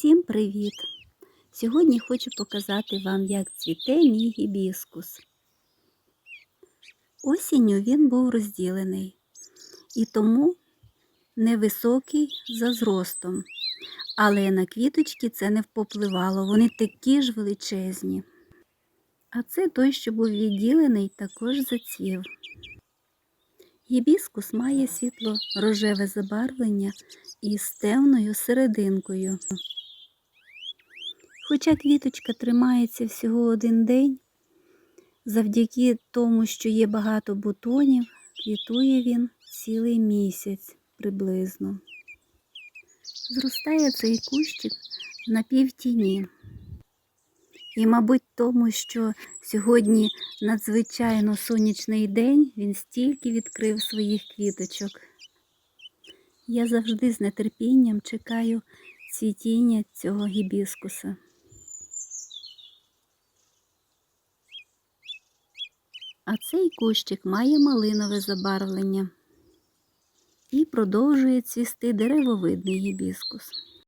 Всім привіт! Сьогодні хочу показати вам, як цвіте мій гібіскус. Осінню він був розділений і тому невисокий за зростом. Але на квіточки це не попливало, вони такі ж величезні. А це той, що був відділений, також зацвів. Гібіскус має світло рожеве забарвлення із темною серединкою. Хоча квіточка тримається всього один день, завдяки тому, що є багато бутонів, квітує він цілий місяць приблизно. Зростає цей кущик на півтіні. І, мабуть, тому, що сьогодні надзвичайно сонячний день, він стільки відкрив своїх квіточок. Я завжди з нетерпінням чекаю цвітіння цього гібіскуса. А цей кущик має малинове забарвлення і продовжує цвісти деревовидний гібіскус.